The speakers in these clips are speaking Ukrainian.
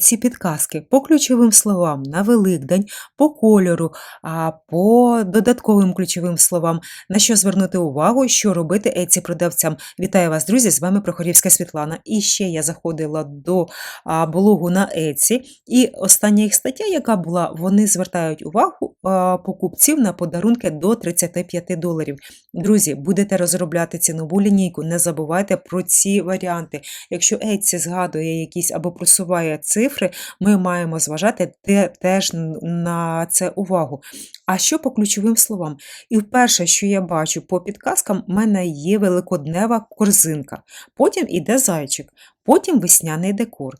Ці підказки по ключовим словам на Великдень, по кольору, по додатковим ключовим словам, на що звернути увагу, що робити Еці продавцям. Вітаю вас, друзі! З вами Прохорівська Світлана. І ще я заходила до блогу на Еці, і остання їх стаття, яка була, вони звертають увагу покупців на подарунки до 35 доларів. Друзі, будете розробляти цінову лінійку, не забувайте про ці варіанти. Якщо Еці згадує якісь або просуває цифри, ми маємо зважати теж на це увагу. А що по ключовим словам? І вперше, що я бачу по підказкам, в мене є великоднева корзинка, потім іде зайчик, потім весняний декор.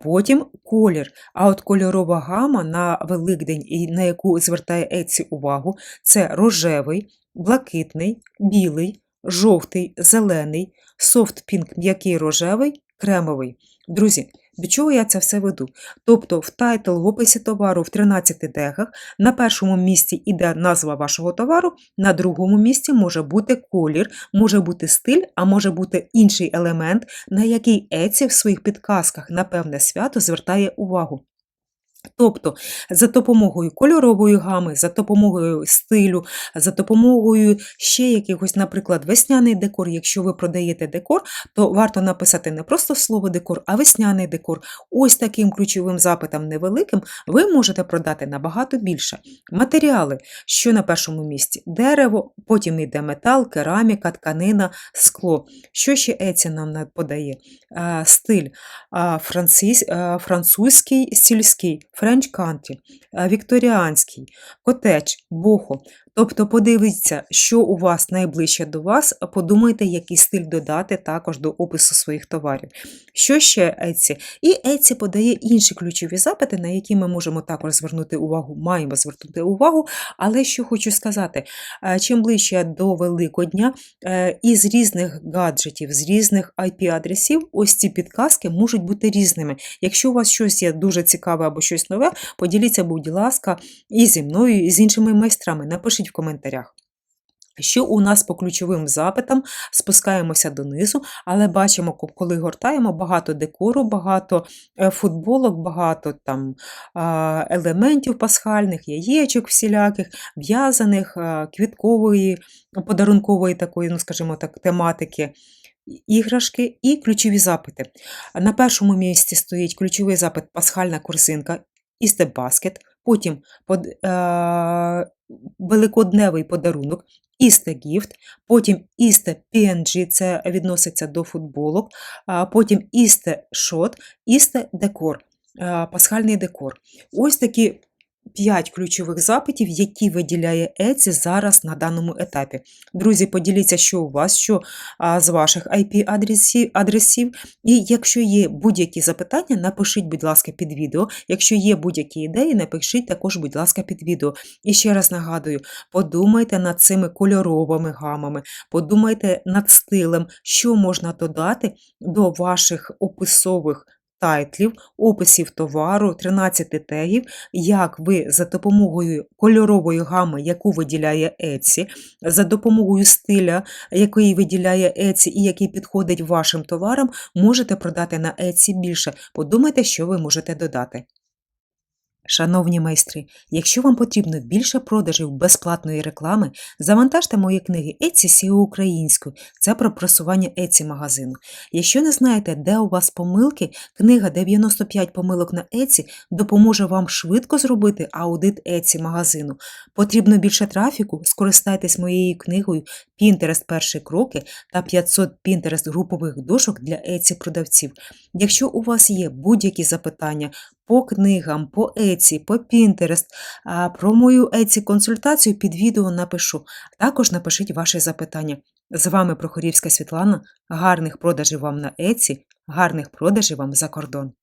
Потім колір. А от кольорова гама на Великдень, і на яку звертає Еці увагу, це рожевий, блакитний, білий, жовтий, зелений, софт-пінк м'який рожевий, кремовий. Друзі, до чого я це все веду? Тобто в тайтл в описі товару в 13 тегах на першому місці йде назва вашого товару, на другому місці може бути колір, може бути стиль, а може бути інший елемент, на який Еці в своїх підказках на певне свято звертає увагу. Тобто за допомогою кольорової гами, за допомогою стилю, за допомогою ще якихось, наприклад, весняний декор. Якщо ви продаєте декор, то варто написати не просто слово декор, а весняний декор. Ось таким ключовим запитом невеликим ви можете продати набагато більше. Матеріали, що на першому місці? Дерево, потім йде метал, кераміка, тканина, скло. Що ще Еці нам подає? Стиль французький, сільський. Френч кантрі, вікторіанський, котедж, бохо. Тобто подивіться, що у вас найближче до вас, подумайте, який стиль додати також до опису своїх товарів. Що ще Еці? І Еці подає інші ключові запити, на які ми можемо також звернути увагу, маємо звернути увагу. Але що хочу сказати, чим ближче до Великодня, із різних гаджетів, з різних IP-адресів, ось ці підказки можуть бути різними. Якщо у вас щось є дуже цікаве або щось нове, поділіться, будь ласка, і зі мною, і з іншими майстрами. Напишіть в коментарях. Що у нас по ключовим запитам спускаємося донизу, але бачимо, коли гортаємо багато декору, багато е, футболок, багато там елементів пасхальних, яєчок всіляких, в'язаних, квіткової, подарункової такої, ну скажімо так, тематики. Іграшки і ключові запити. На першому місці стоїть ключовий запит пасхальна корзинка і степ-баскет, потім под, е, великодневий подарунок, Істе гіфт, потім Істе PNG, це відноситься до футболок, потім Істе шот, Істе декор, пасхальний декор. Ось такі 5 ключових запитів, які виділяє Еці зараз на даному етапі. Друзі, поділіться, що у вас, що з ваших IP-адресів. адресів. І якщо є будь-які запитання, напишіть, будь ласка, під відео. Якщо є будь-які ідеї, напишіть також, будь ласка, під відео. І ще раз нагадую: подумайте над цими кольоровими гамами, подумайте над стилем, що можна додати до ваших описових тайтлів, описів товару, 13 тегів, як ви за допомогою кольорової гами, яку виділяє Еці, за допомогою стиля, який виділяє Еці і який підходить вашим товарам, можете продати на Еці більше. Подумайте, що ви можете додати. Шановні майстри, якщо вам потрібно більше продажів безплатної реклами, завантажте мої книги Etsy SEO українською. Це про просування Etsy магазину. Якщо не знаєте, де у вас помилки, книга 95 помилок на Etsy допоможе вам швидко зробити аудит Etsy магазину. Потрібно більше трафіку, скористайтесь моєю книгою Pinterest перші кроки та 500 Pinterest групових дошок для Etsy продавців. Якщо у вас є будь-які запитання, по книгам, по Еці, по Пінтерест. про мою Еці консультацію під відео напишу. Також напишіть ваші запитання. З вами Прохорівська Світлана. Гарних продажів вам на Еці, гарних продажів вам за кордон.